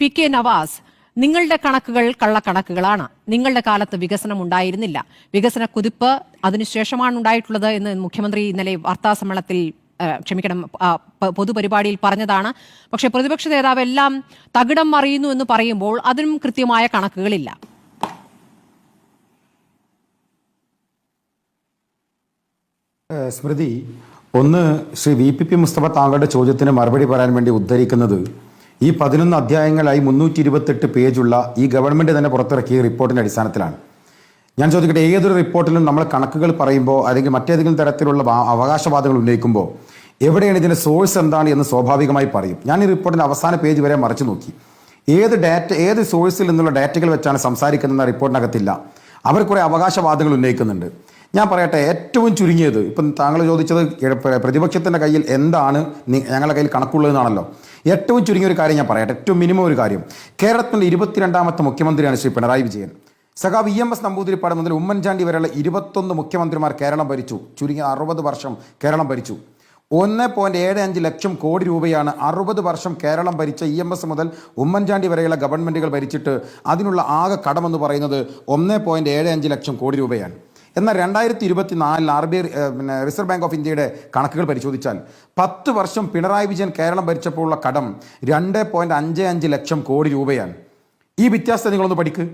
P K Nawaz നിങ്ങളുടെ കണക്കുകൾ കള്ളക്കണക്കുകളാണ്. നിങ്ങളുടെ കാലത്ത് വികസനം ഉണ്ടായിരുന്നില്ല. വികസന കുതിപ്പ് അതിനുശേഷമാണ് ഉണ്ടായിട്ടുള്ളത് എന്ന് മുഖ്യമന്ത്രി ഇന്നലെ വാർത്താ സമ്മേളനത്തിൽ ക്ഷമിക്കണം പൊതുപരിപാടിയിൽ പറഞ്ഞതാണ്. പക്ഷേ പ്രതിപക്ഷ നേതാവ് എല്ലാം തകിടം മറിയുന്നു എന്ന് പറയുമ്പോൾ അതിനും കൃത്യമായ കണക്കുകളില്ല. സ്മൃതി ഒന്ന് Shri V P P Mustafa താങ്കളുടെ ചോദ്യത്തിന് മറുപടി പറയാൻ വേണ്ടി ഉദ്ധരിക്കുന്നത് ഈ പതിനൊന്ന് അധ്യായങ്ങളായി മുന്നൂറ്റി ഇരുപത്തെട്ട് പേജുള്ള ഈ ഗവൺമെന്റ് തന്നെ പുറത്തിറക്കിയ റിപ്പോർട്ടിന്റെ അടിസ്ഥാനത്തിലാണ്. ഞാൻ ചോദിക്കട്ടെ ഏതൊരു റിപ്പോർട്ടിലും നമ്മൾ കണക്കുകൾ പറയുമ്പോൾ അല്ലെങ്കിൽ മറ്റേതെങ്കിലും തരത്തിലുള്ള അവകാശവാദങ്ങൾ ഉന്നയിക്കുമ്പോൾ എവിടെയാണ് ഇതിന്റെ സോഴ്സ് എന്താണ് എന്ന് സ്വാഭാവികമായി പറയും. ഞാൻ ഈ റിപ്പോർട്ടിന്റെ അവസാന പേജ് വരെ മറിച്ചു നോക്കി. ഏത് ഡാറ്റ ഏത് സോഴ്സിൽ നിന്നുള്ള ഡാറ്റകൾ വെച്ചാണ് സംസാരിക്കുന്നത് റിപ്പോർട്ടിനകത്തില്ല. അവർ കുറെ അവകാശവാദങ്ങൾ ഉന്നയിക്കുന്നുണ്ട്. ഞാൻ പറയട്ടെ ഏറ്റവും ചുരുങ്ങിയത് ഇപ്പം താങ്കൾ ചോദിച്ചത് പ്രതിപക്ഷത്തിന്റെ കയ്യിൽ എന്താണ് ഞങ്ങളുടെ കയ്യിൽ കണക്കുള്ളതെന്നാണല്ലോ. ഏറ്റവും ചുരുങ്ങിയ ഒരു കാര്യം ഞാൻ പറയട്ടെ ഏറ്റവും മിനിമം ഒരു കാര്യം. കേരളത്തിന്റെ ഇരുപത്തിരണ്ടാമത്തെ മുഖ്യമന്ത്രിയാണ് ശ്രീ പിണറായി വിജയൻ. സഖാവ് ഇ എം എസ് നമ്പൂതിരിപ്പാട് മുതൽ ഉമ്മൻചാണ്ടി വരെയുള്ള ഇരുപത്തൊന്ന് മുഖ്യമന്ത്രിമാർ കേരളം ഭരിച്ചു. ചുരുങ്ങിയ അറുപത് വർഷം കേരളം ഭരിച്ചു. ഒന്ന് പോയിന്റ് ഏഴ് അഞ്ച് ലക്ഷം കോടി രൂപയാണ് അറുപത് വർഷം കേരളം ഭരിച്ച ഇ എം എസ് മുതൽ ഉമ്മൻചാണ്ടി വരെയുള്ള ഗവൺമെന്റുകൾ ഭരിച്ചിട്ട് അതിനുള്ള ആകെ കടമെന്ന് പറയുന്നത് ഒന്ന് പോയിന്റ് ഏഴ് അഞ്ച് ലക്ഷം കോടി രൂപയാണ്. എന്നാൽ രണ്ടായിരത്തി ഇരുപത്തി നാലിൽ ആർ ബി ഐ പിന്നെ റിസർവ് ബാങ്ക് ഓഫ് ഇന്ത്യയുടെ കണക്കുകൾ പരിശോധിച്ചാൽ പത്ത് വർഷം പിണറായി വിജയൻ കേരളം ഭരിച്ചപ്പോഴുള്ള കടം രണ്ട് പോയിന്റ് അഞ്ച് അഞ്ച് ലക്ഷം കോടി രൂപയാണ്. ഈ വ്യത്യാസത്തെ നിങ്ങളൊന്ന് പഠിക്ക്.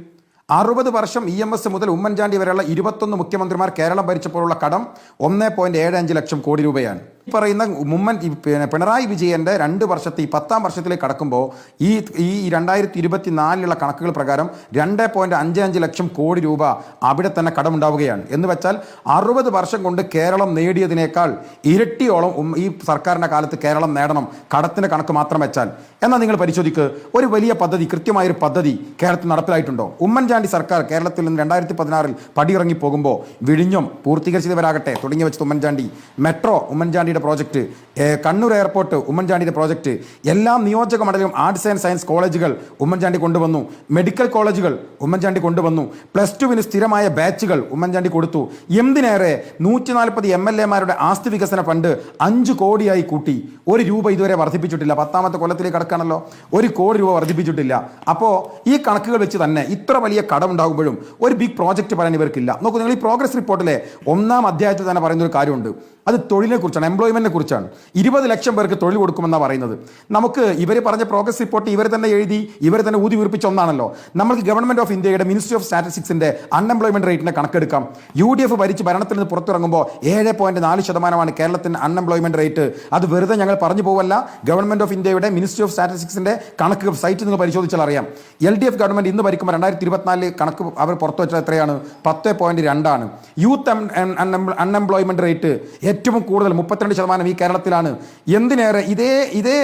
അറുപത് വർഷം ഇ എം എസ് മുതൽ ഉമ്മൻചാണ്ടി വരെയുള്ള ഇരുപത്തൊന്ന് മുഖ്യമന്ത്രിമാർ കേരളം ഭരിച്ചപ്പോഴുള്ള കടം ഒന്ന് പോയിന്റ് ഏഴ് അഞ്ച് ലക്ഷം കോടി രൂപയാണ്. ഈ പറയുന്ന ഉമ്മൻ പിന്നെ പിണറായി വിജയന്റെ രണ്ട് വർഷത്തെ ഈ പത്താം വർഷത്തിലേക്ക് കടക്കുമ്പോൾ ഈ ഈ രണ്ടായിരത്തി ഇരുപത്തി നാലിലുള്ള കണക്കുകൾ പ്രകാരം രണ്ട് പോയിന്റ് അഞ്ച് അഞ്ച് ലക്ഷം കോടി രൂപ അവിടെ തന്നെ കടമുണ്ടാവുകയാണ്. എന്ന് വെച്ചാൽ അറുപത് വർഷം കൊണ്ട് കേരളം നേടിയതിനേക്കാൾ ഇരട്ടിയോളം ഈ സർക്കാരിന്റെ കാലത്ത് കേരളം നേടണം കടത്തിന്റെ കണക്ക് മാത്രം വെച്ചാൽ. എന്നാൽ നിങ്ങൾ പരിശോധിക്കുക ഒരു വലിയ പദ്ധതി കൃത്യമായൊരു പദ്ധതി കേരളത്തിൽ നടപ്പിലായിട്ടുണ്ടോ? ഉമ്മൻചാണ്ടി സർക്കാർ കേരളത്തിൽ നിന്ന് രണ്ടായിരത്തി പതിനാറിൽ പടിയിറങ്ങി പോകുമ്പോൾ വിഴിഞ്ഞം പൂർത്തീകരിച്ചവരാകട്ടെ തുടങ്ങി വെച്ചത് ഉമ്മൻചാണ്ടി. മെട്രോ ഉമ്മൻചാണ്ടിയുടെ പ്രോജക്റ്റ് കണ്ണൂർ എയർപോർട്ട് ഉമ്മൻചാണ്ടിയുടെ പ്രോജക്റ്റ് എല്ലാ നിയോജക മണ്ഡലവും ആർട്സ് ആൻഡ് സയൻസ് കോളേജുകൾ ഉമ്മൻചാണ്ടി കൊണ്ടുവന്നു. മെഡിക്കൽ കോളേജുകൾ ഉമ്മൻചാണ്ടി കൊണ്ടുവന്നു. പ്ലസ് ടുവിന് സ്ഥിരമായ ബാച്ചുകൾ ഉമ്മൻചാണ്ടി കൊടുത്തു. എന്തിനേറെ നൂറ്റി നാൽപ്പത് എം എൽ എമാരുടെ ആസ്തി വികസന ഫണ്ട് അഞ്ച് കോടിയായി കൂട്ടി. ഒരു രൂപ ഇതുവരെ വർദ്ധിപ്പിച്ചിട്ടില്ല. പത്താമത്തെ കൊല്ലത്തിലേക്ക് കടക്കാണല്ലോ ഒരു കോടി രൂപ വർദ്ധിപ്പിച്ചിട്ടില്ല. അപ്പോൾ ഈ കണക്കുകൾ വെച്ച് തന്നെ ഇത്ര വലിയ കടമുണ്ടാകുമ്പോഴും ഒരു ബിഗ് പ്രോജക്റ്റ് പറയാൻ ഇവർക്കില്ല. നോക്കൂ നിങ്ങൾ ഈ പ്രോഗ്രസ് റിപ്പോർട്ടിലെ ഒന്നാം അധ്യായത്തിൽ തന്നെ പറയുന്ന ഒരു കാര്യമുണ്ട്. അത് തൊഴിലിനെ കുറിച്ചാണ് എംപ്ലോയ്മെന്റിനെ കുറിച്ചാണ്. ഇരുപത് ലക്ഷം പേർക്ക് തൊഴിൽ കൊടുക്കുമെന്നാണ് പറയുന്നത്. നമുക്ക് ഇവർ പറഞ്ഞ പ്രോഗ്രസ് റിപ്പോർട്ട് ഇവർ തന്നെ എഴുതി ഇവർ തന്നെ ഊതി വീർപ്പിച്ച ഒന്നാണല്ലോ. നമുക്ക് ഗവൺമെന്റ് ഓഫ് ഇന്ത്യയുടെ മിനിസ്ട്രി ഓഫ് സ്റ്റാറ്റിസ്റ്റിക്സിന്റെ അൺഎംപ്ലോയ്മെന്റ് റേറ്റിനെ കണക്കെടുക്കാം. യു ഡി എഫ് ഭരിച്ച് ഭരണത്തിൽ നിന്ന് പുറത്തിറങ്ങുമ്പോൾ ഏഴ് പോയിന്റ് നാല് ശതമാനമാണ് കേരളത്തിന്റെ അൺഎംപ്ലോയ്മെന്റ് റേറ്റ് അത് വെറുതെ ഞങ്ങൾ പറഞ്ഞു പോവല്ല. ഗവൺമെന്റ് ഓഫ് ഇന്ത്യയുടെ മിനിസ്ട്രി ഓഫ് സ്റ്റാറ്റിസ്റ്റിക്സിന്റെ കണക്ക് സൈറ്റ് നിങ്ങൾ പരിശോധിച്ചാൽ അറിയാം. എൽ ഡി എഫ് ഗവൺമെന്റ് ഇന്ന് ഭരിക്കുമ്പോൾ രണ്ടായിരത്തി ഇരുപത്തിനാലിൽ കണക്ക് അവർ പുറത്തു വെച്ചത് എത്രയാണ്? പത്ത് പോയിന്റ് രണ്ടാണ് യൂത്ത് അൺഎംപ്ലോയ്മെന്റ് റേറ്റ് ഏറ്റവും കൂടുതൽ മുപ്പത്തിരണ്ട് ശതമാനം ഈ കേരളത്തിലാണ്. എന്തിനേറെ ഇതേ ഇതേ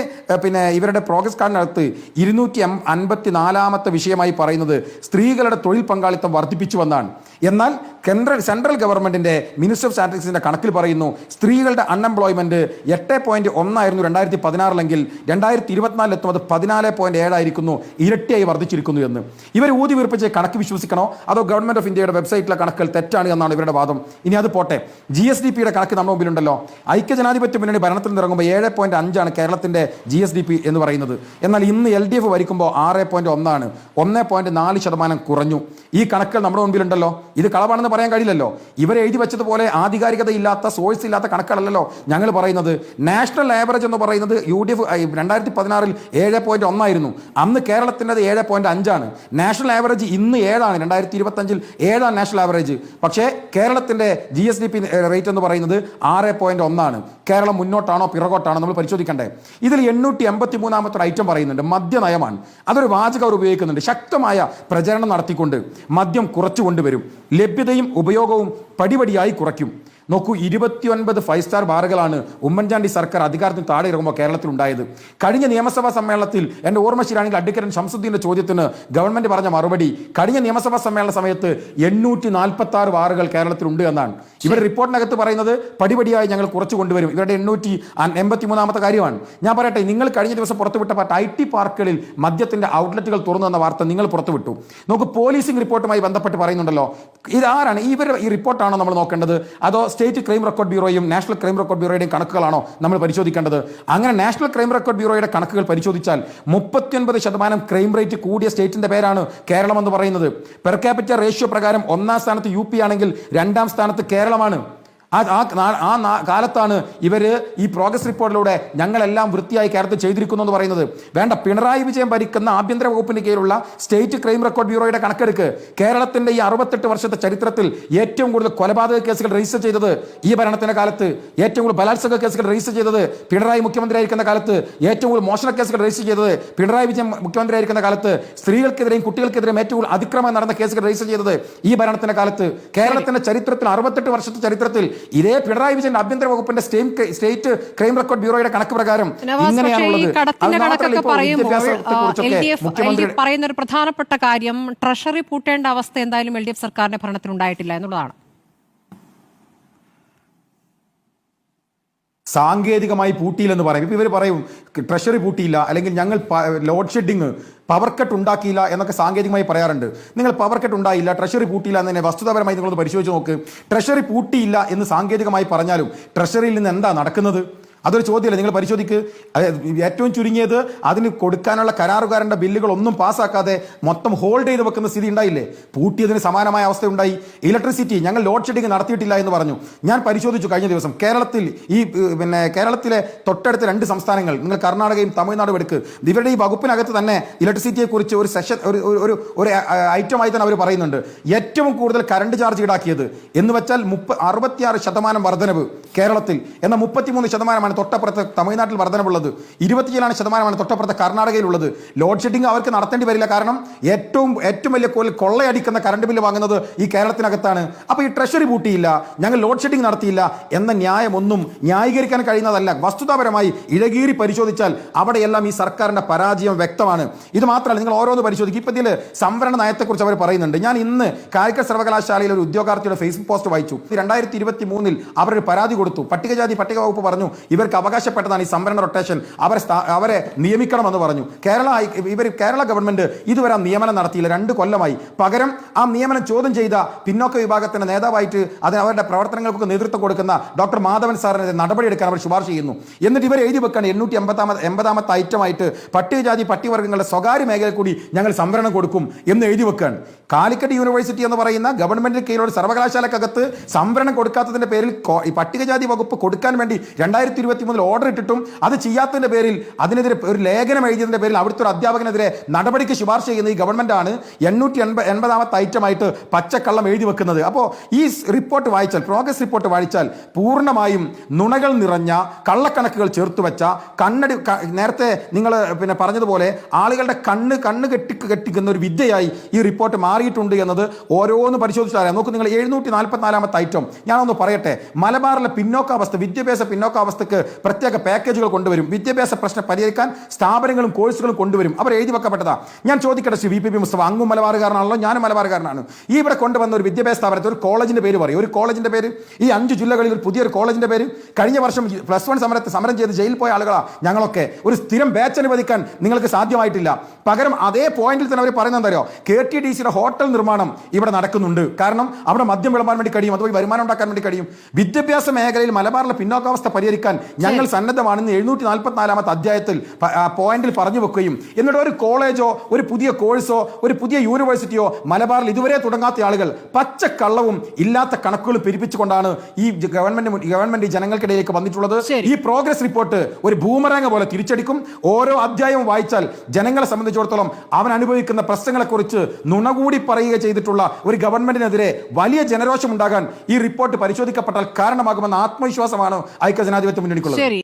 പിന്നെ ഇവരുടെ പ്രോഗ്രസ് കാർഡിനകത്ത് ഇരുന്നൂറ്റി അൻപത്തി നാലാമത്തെ വിഷയമായി പറയുന്നത് സ്ത്രീകളുടെ തൊഴിൽ പങ്കാളിത്തം വർദ്ധിപ്പിച്ചു വന്നാണ്. എന്നാൽ കേന്ദ്ര സെൻട്രൽ ഗവൺമെന്റിന്റെ മിനിസ്റ്റർ ഓഫ് സ്റ്റാറ്റിസ്റ്റിക്സിന്റെ കണക്കിൽ പറയുന്നു സ്ത്രീകളുടെ അൺഎംപ്ലോയ്മെന്റ് എട്ട് പോയിന്റ് ഒന്നായിരുന്നു രണ്ടായിരത്തി പതിനാറിലെങ്കിൽ രണ്ടായിരത്തി ഇരുപത്തിനാലിൽ എത്തും അത് പതിനാല് പോയിന്റ് ഏഴായിരിക്കുന്നു ഇരട്ടിയായി വർദ്ധിച്ചിരിക്കുന്നു എന്ന്. ഇവർ ഊതി വീർപ്പിച്ച് കണക്ക് വിശ്വസിക്കണോ? അതോ ഗവൺമെന്റ് ഓഫ് ഇന്ത്യയുടെ വെബ്സൈറ്റിലെ കണക്കുകൾ തെറ്റാണ് എന്നാണ് ഇവരുടെ വാദം? ഇനി അത് പോട്ടെ. ജി എസ് ഡി പിയുടെ കണക്ക് നമ്മുടെ മുമ്പിലുണ്ടല്ലോ ഐക്യജനാധിപത്യ മുന്നണി ഭരണത്തിൽ നിന്ന് ഇറങ്ങുമ്പോൾ ഏഴ് പോയിന്റ് അഞ്ചാണ് കേരളത്തിന്റെ ജി എസ് ഡി പി എന്ന് പറയുന്നത്. എന്നാൽ ഇന്ന് എൽ ഡി എഫ് ഭരിക്കുമ്പോൾ ആറ് പോയിന്റ് ഒന്നാണ്. ഒന്ന് പോയിന്റ് നാല് ശതമാനം കുറഞ്ഞു. ഈ കണക്കുകൾ നമ്മുടെ മുമ്പിലുണ്ടല്ലോ ഇത് കളവാണെന്ന് പറയാൻ കഴിയില്ലല്ലോ. ഇവർ എഴുതി വെച്ചതുപോലെ ആധികാരികത ഇല്ലാത്ത സോഴ്സ് ഇല്ലാത്ത കണക്കുകളല്ലോ ഞങ്ങൾ പറയുന്നത്. നാഷണൽ ആവറേജ് എന്ന് പറയുന്നത് യു ഡി എഫ് രണ്ടായിരത്തി പതിനാറിൽ ഏഴ് പോയിന്റ് ഒന്നായിരുന്നു. അന്ന് കേരളത്തിന്റെ ഏഴ് പോയിന്റ് അഞ്ചാണ്. നാഷണൽ ആവറേജ് ഇന്ന് ഏഴാണ്. രണ്ടായിരത്തി ഇരുപത്തഞ്ചിൽ ഏഴാണ് നാഷണൽ ആവറേജ് പക്ഷേ കേരളത്തിന്റെ G S D P rate എന്ന് പറയുന്നത് ആറ് പോയിന്റ് ഒന്നാണ്. കേരളം മുന്നോട്ടാണോ പിറകോട്ടാണോ നമ്മൾ പരിശോധിക്കണ്ടേ? ഇതിൽ എണ്ണൂറ്റി എൺപത്തി മൂന്നാമത്തെ ഐറ്റം പറയുന്നുണ്ട് മദ്യനയമാണ് അതൊരു വാചകം അവർ ഉപയോഗിക്കുന്നുണ്ട്. ശക്തമായ പ്രചരണം നടത്തിക്കൊണ്ട് മദ്യം കുറച്ചു കൊണ്ടുവരും ലഭ്യതയും ഉപയോഗവും പടിപടിയായി കുറയ്ക്കും. നോക്കൂ ഇരുപത്തിയൊൻപത് ഫൈവ് സ്റ്റാർ ബാറുകളാണ് ഉമ്മൻചാണ്ടി സർക്കാർ അധികാരത്തിന് താഴെ ഇറങ്ങുമ്പോൾ കേരളത്തിൽ ഉണ്ടായത് കഴിഞ്ഞ നിയമസഭാ സമ്മേളനത്തിൽ എന്റെ ഓർമ്മ ശരിയാണെങ്കിൽ അഡ്വക്കേറ്റ് ഷംസുദ്ദീന്റെ ചോദ്യത്തിന് ഗവൺമെന്റ് പറഞ്ഞ മറുപടി കഴിഞ്ഞ നിയമസഭാ സമ്മേളന സമയത്ത് എണ്ണൂറ്റി നാൽപ്പത്തി ആറ് ബാറുകൾ കേരളത്തിലുണ്ട് എന്നാണ്. ഇവർ റിപ്പോർട്ടിനകത്ത് പറയുന്നത് പടിപടിയായി ഞങ്ങൾ കുറച്ച് കൊണ്ടുവരും. ഇവരുടെ എണ്ണൂറ്റി എൺപത്തി മൂന്നാമത്തെ കാര്യമാണ്. ഞാൻ പറയട്ടെ നിങ്ങൾ കഴിഞ്ഞ ദിവസം പുറത്തുവിട്ട പാർട്ട് ഐ ടി പാർക്കുകളിൽ മദ്യത്തിന്റെ ഔട്ട്ലെറ്റുകൾ തുറന്നു എന്ന വാർത്ത നിങ്ങൾ പുറത്തുവിട്ടു. നമുക്ക് പോലീസിംഗ് റിപ്പോർട്ടുമായി ബന്ധപ്പെട്ട് പറയുന്നുണ്ടല്ലോ ഇതാരാണ് ഇവർ ഈ റിപ്പോർട്ടാണോ നമ്മൾ നോക്കേണ്ടത്? അതോ സ്റ്റേറ്റ് ക്രൈം റെക്കോർഡ് ബ്യൂറോയും നാഷണൽ ക്രൈം റെക്കോർഡ് ബ്യൂറോയുടെയും കണക്കുകളാണോ നമ്മൾ പരിശോധിക്കേണ്ടത്? അങ്ങനെ നാഷണൽ ക്രൈം റെക്കോർഡ് ബ്യൂറോയുടെ കണക്കുകൾ പരിശോധിച്ചാൽ മുപ്പത്തിയൊൻപത് ശതമാനം ക്രൈം റേറ്റ് കൂടിയ സ്റ്റേറ്റിന്റെ പേരാണ് കേരളം എന്ന് പറയുന്നത്. പെർ ക്യാപിറ്റൽ റേഷ്യോ പ്രകാരം ഒന്നാം സ്ഥാനത്ത് യു ആണെങ്കിൽ രണ്ടാം സ്ഥാനത്ത് കേരളമാണ്. ആ ആ കാലത്താണ് ഇവർ ഈ പ്രോഗ്രസ് റിപ്പോർട്ടിലൂടെ ഞങ്ങളെല്ലാം വൃത്തിയായി കേരളത്തിൽ ചെയ്തിരിക്കുന്നു എന്ന് പറയുന്നത്. വേണ്ട പിണറായി വിജയൻ ഭരിക്കുന്ന ആഭ്യന്തര വകുപ്പിന് കീഴിലുള്ള സ്റ്റേറ്റ് ക്രൈം റെക്കോർഡ് ബ്യൂറോയുടെ കണക്കെടുക്ക്. കേരളത്തിന്റെ ഈ അറുപത്തെട്ട് വർഷത്തെ ചരിത്രത്തിൽ ഏറ്റവും കൂടുതൽ കൊലപാതക കേസുകൾ രജിസ്റ്റർ ചെയ്തത് ഈ ഭരണത്തിന്റെ കാലത്ത് ഏറ്റവും കൂടുതൽ ബലാത്സംഗ കേസുകൾ രജിസ്റ്റർ ചെയ്തത് പിണറായി മുഖ്യമന്ത്രിയായിരിക്കുന്ന കാലത്ത് ഏറ്റവും കൂടുതൽ മോഷണ കേസുകൾ രജിസ്റ്റർ ചെയ്തത് പിണറായി വിജയൻ മുഖ്യമന്ത്രിയായിരിക്കുന്ന കാലത്ത് സ്ത്രീകൾക്കെതിരെയും കുട്ടികൾക്കെതിരെയും ഏറ്റവും കൂടുതൽ അതിക്രമം നടന്ന കേസുകൾ രജിസ്റ്റർ ചെയ്തത് ഈ ഭരണത്തിന്റെ കാലത്ത്. കേരളത്തിന്റെ ചരിത്രത്തിൽ അറുപത്തെട്ട് വർഷത്തെ ചരിത്രത്തിൽ ഇതേ പിണറായി വിജയൻ ആഭ്യന്തര വകുപ്പിന്റെ സ്റ്റേറ്റ് ക്രൈം റെക്കോർഡ് ബ്യൂറോയുടെ കണക്ക് പ്രകാരം ഇങ്ങനെയാണുള്ളത്. പറയുന്ന ഒരു പ്രധാനപ്പെട്ട കാര്യം ട്രഷറി പൂട്ടേണ്ട അവസ്ഥ എന്തായാലും എൽ ഡി എഫ് സർക്കാരിന്റെ ഭരണത്തിൽ ഉണ്ടായിട്ടില്ല എന്നുള്ളതാണ്. സാങ്കേതികമായി പൂട്ടിയില്ലെന്ന് പറയും. ഇപ്പോൾ ഇവർ പറയും ട്രഷറി പൂട്ടിയില്ല അല്ലെങ്കിൽ ഞങ്ങൾ ലോഡ് ഷെഡിങ് പവർ കട്ട് ഉണ്ടാക്കിയില്ല എന്നൊക്കെ സാങ്കേതികമായി പറയാറുണ്ട്. നിങ്ങൾ പവർ കട്ട് ഉണ്ടായില്ല ട്രഷറി പൂട്ടിയില്ല എന്ന് തന്നെ വസ്തുതാപരമായി നിങ്ങളൊന്ന് പരിശോധിച്ച് നോക്ക്. ട്രഷറി പൂട്ടിയില്ല എന്ന് സാങ്കേതികമായി പറഞ്ഞാലും ട്രഷറിയിൽ നിന്ന് എന്താ നടക്കുന്നത്? അതൊരു ചോദ്യമല്ല? നിങ്ങൾ പരിശോധിക്ക്. ഏറ്റവും ചുരുങ്ങിയത് അതിന് കൊടുക്കാനുള്ള കരാറുകാരന്റെ ബില്ലുകൾ ഒന്നും പാസ്സാക്കാതെ മൊത്തം ഹോൾഡ് ചെയ്ത് വെക്കുന്ന സ്ഥിതി ഉണ്ടായില്ലേ? പൂട്ടിയതിന് സമാനമായ അവസ്ഥ ഉണ്ടായി ഇലക്ട്രിസിറ്റി ഞങ്ങൾ ലോഡ് ഷെഡിങ് നടത്തിയിട്ടില്ല എന്ന് പറഞ്ഞു. ഞാൻ പരിശോധിച്ചു കഴിഞ്ഞ ദിവസം. കേരളത്തിൽ ഈ പിന്നെ കേരളത്തിലെ തൊട്ടടുത്ത രണ്ട് സംസ്ഥാനങ്ങൾ നിങ്ങൾ കർണാടകയും തമിഴ്നാടും എടുക്ക്. ഇവരുടെ ഈ വകുപ്പിനകത്ത് തന്നെ ഇലക്ട്രിസിറ്റിയെക്കുറിച്ച് ഒരു സെഷൻ ഒരു ഒരു- ഒരു ഐറ്റമായി തന്നെ അവർ പറയുന്നുണ്ട്. ഏറ്റവും കൂടുതൽ കറണ്ട് ചാർജ് ഈടാക്കിയത് എന്ന് വെച്ചാൽ മുപ്പ അറുപത്തിയാറ് ശതമാനം വർധനവ് കേരളത്തിൽ. എന്ന മുപ്പത്തിമൂന്ന് ശതമാനമാണ് തൊട്ടപ്പുറത്ത് തമിഴ്നാട്ടിൽ വർധനവുള്ളത്. ഇരുപത്തിയേഴാണ് ശതമാനമാണ് തൊട്ടപ്പുറത്ത് കർണാടകയിലുള്ളത്. ലോഡ് ഷെഡിംഗ് അവർക്ക് നടത്തേണ്ടി വരില്ല. കാരണം ഏറ്റവും ഏറ്റവും വലിയ കൊള്ളയടിക്കുന്ന കറണ്ട് ബില്ല് വാങ്ങുന്നത് ഈ കേരളത്തിനകത്താണ്. അപ്പോൾ ഈ ട്രഷറി പൂട്ടിയില്ല ഞങ്ങൾ ലോഡ് ഷെഡിംഗ് നടത്തിയില്ല എന്ന ന്യായമൊന്നും ന്യായീകരിക്കാൻ കഴിയുന്നതല്ല. വസ്തുതാപരമായി ഇഴകീറി പരിശോധിച്ചാൽ അവിടെയെല്ലാം ഈ സർക്കാരിന്റെ പരാജയം വ്യക്തമാണ്. ഇത് മാത്രമല്ല നിങ്ങൾ ഓരോന്ന് പരിശോധിക്കും. ഇപ്പം ഇതിൽ സംവരണ നയത്തെക്കുറിച്ച് അവർ പറയുന്നുണ്ട്. ഞാൻ ഇന്ന് കാലിക്കറ്റ് സർവകലാശാലയിൽ ഒരു ഉദ്യോഗാർത്ഥിയുടെ ഫേസ്ബുക്ക് പോസ്റ്റ് വായിച്ചു. രണ്ടായിരത്തി ഇരുപത്തി മൂന്നിൽ അവരൊരു പരാതി കൊടുത്തു. പട്ടികജാതി പട്ടിക വകുപ്പ് പറഞ്ഞു ഇവർക്ക് അവകാശപ്പെട്ടതാണ് ഈ സംവരണ റൊട്ടേഷൻ അവരെ അവരെ നിയമിക്കണമെന്ന് പറഞ്ഞു. കേരള ഇവർ കേരള ഗവൺമെന്റ് ഇതുവരെ നിയമനം നടത്തിയില്ല. രണ്ട് കൊല്ലമായി. പകരം ആ നിയമനം ചോദ്യം ചെയ്ത പിന്നോക്ക വിഭാഗത്തിന്റെ നേതാവായിട്ട് അത് അവരുടെ പ്രവർത്തനങ്ങൾക്ക് നേതൃത്വം കൊടുക്കുന്ന ഡോക്ടർ മാധവൻ സാറിനെതിരെ നടപടിയെടുക്കാൻ അവർ ശുപാർശ ചെയ്യുന്നു. എന്നിട്ട് ഇവർ എഴുതി വെക്കാണ് എണ്ണൂറ്റി എൺപത്താമത് എൺപതാമത്തെ ഐറ്റമായിട്ട് പട്ടികജാതി പട്ടികവർഗങ്ങളുടെ സ്വകാര്യ മേഖലയിൽ കൂടി ഞങ്ങൾ സംവരണം കൊടുക്കും എന്ന് എഴുതി വെക്കുകയാണ് കാലിക്കറ്റ് യൂണിവേഴ്സിറ്റി എന്ന് പറയുന്ന ഗവൺമെന്റിന് കീഴിലുള്ള സർവകലാശാലക്കകത്ത് സംവരണം കൊടുക്കാത്തതിന്റെ പേരിൽ പട്ടികജാതി വകുപ്പ് കൊടുക്കാൻ വേണ്ടി രണ്ടായിരത്തി ഇരുപത്തി മൂന്നിൽ ഓർഡർ ഇട്ടിട്ടും അത് ചെയ്യാത്തതിന്റെ പേരിൽ അതിനെതിരെ ഒരു ലേഖനം എഴുതിയതിന്റെ പേരിൽ അവിടുത്തെ ഒരു അധ്യാപകനെതിരെ നടപടിക്ക് ശുപാർശ ചെയ്യുന്ന ഈ ഗവൺമെന്റ് ആണ് എണ്ണൂറ്റി എൺപത് എൺപതാമത്തെ ഐറ്റമായിട്ട് പച്ചക്കള്ളം എഴുതി വെക്കുന്നത്. അപ്പോൾ ഈ റിപ്പോർട്ട് വായിച്ചാൽ പ്രോഗ്രസ് റിപ്പോർട്ട് വായിച്ചാൽ പൂർണമായും നുണകൾ നിറഞ്ഞ കള്ളക്കണക്കുകൾ ചേർത്ത് വെച്ച കണ്ണടി നേരത്തെ നിങ്ങൾ പിന്നെ പറഞ്ഞതുപോലെ ആളുകളുടെ കണ്ണ് കണ്ണ് കെട്ടി കെട്ടിക്കുന്ന ഒരു വിദ്യയായി ഈ റിപ്പോർട്ട് മാറിയിട്ടുണ്ട് എന്നത് ഓരോന്ന് പരിശോധിച്ചാൽ നോക്ക് നിങ്ങൾ എഴുന്നൂറ്റി നാൽപ്പത്തിനാലാമത്തെ ഐറ്റം ഞാനൊന്ന് പറയട്ടെ. മലബാറിലെ പിന്നോക്കാവസ്ഥ വിദ്യാഭ്യാസ പിന്നോക്കാവസ്ഥക്ക് പ്രത്യേക പാക്കേജുകൾ കൊണ്ടുവരും. വിദ്യാഭ്യാസ പ്രശ്നം പരിഹരിക്കാൻ സ്ഥാപനങ്ങളും കോഴ്സുകളും കൊണ്ടുവരും. അവർ എഴുതി വെക്കപ്പെട്ടതാ. ഞാൻ ചോദിക്കട്ടെ Shri V P P Mustafa അങ്ങും മലബാറുകാരനാണല്ലോ ഞാനും മലബാറുകാരനാണ്. ഈ ഇവിടെ കൊണ്ടുവന്ന ഒരു വിദ്യാഭ്യാസ സ്ഥാപനത്തിൽ ഒരു കോളേജിന്റെ പേര് പറയും. ഒരു കോളേജിന്റെ പേര്? ഈ അഞ്ച് ജില്ലകളിൽ ഒരു പുതിയൊരു കോളേജിന്റെ പേര്? കഴിഞ്ഞ വർഷം പ്ലസ് വൺ സമരത്തെ സമരം ചെയ്ത് ജയിലിൽ പോയ ആളുകളാ. ഞങ്ങളൊക്കെ ഒരു സ്ഥിരം ബാച്ച് അനുവദിക്കാൻ നിങ്ങൾക്ക് സാധ്യമായിട്ടില്ല. പകരം അതേ പോയിന്റിൽ തന്നെ അവർ പറയുന്നത് എന്തോ കെ ടി ഡി സിയുടെ ഹോട്ടൽ നിർമ്മാണം ഇവിടെ നടക്കുന്നുണ്ട്. കാരണം അവിടെ മദ്യം വിളമ്പാൻ വേണ്ടി കഴിയും അതുപോലെ വരുമാനം ഉണ്ടാക്കാൻ വേണ്ടി കഴിയും. വിദ്യാഭ്യാസ മേഖലയിൽ മലബാറിലെ പിന്നോക്കാവസ്ഥ പരിഹരിക്കാൻ ഞങ്ങൾ സന്നദ്ധമാണെന്ന് എഴുന്നൂറ്റി നാൽപ്പത്തിനാലാമത്തെ അധ്യായത്തിൽ പോയിന്റിൽ പറഞ്ഞു വെക്കുകയും എന്നിട്ട് ഒരു കോളേജോ ഒരു പുതിയ കോഴ്സോ ഒരു പുതിയ യൂണിവേഴ്സിറ്റിയോ മലബാറിൽ ഇതുവരെ തുടങ്ങാത്ത ആളുകൾ പച്ചക്കള്ളവും ഇല്ലാത്ത കണക്കുകൾ പെരുപ്പിച്ചുകൊണ്ടാണ് ഈ ഗവൺമെന്റ് ഗവൺമെന്റ് ജനങ്ങൾക്കിടയിലേക്ക് വന്നിട്ടുള്ളത്. ഈ പ്രോഗ്രസ് റിപ്പോർട്ട് ഒരു ഭൂമരംഗ പോലെ തിരിച്ചടിക്കും. ഓരോ അധ്യായവും വായിച്ചാൽ ജനങ്ങളെ സംബന്ധിച്ചിടത്തോളം അവൻ അനുഭവിക്കുന്ന പ്രശ്നങ്ങളെക്കുറിച്ച് നുണകൂടി പറയുക ചെയ്തിട്ടുള്ള ഒരു ഗവൺമെന്റിനെതിരെ വലിയ ജനരോഷം ഉണ്ടാകാൻ ഈ റിപ്പോർട്ട് പരിശോധിക്കപ്പെട്ടാൽ കാരണമാകുമെന്ന ആത്മവിശ്വാസമാണ് ഐക്യ ജനാധിപത്യ മുന്നണിക്കുള്ളത് ശരി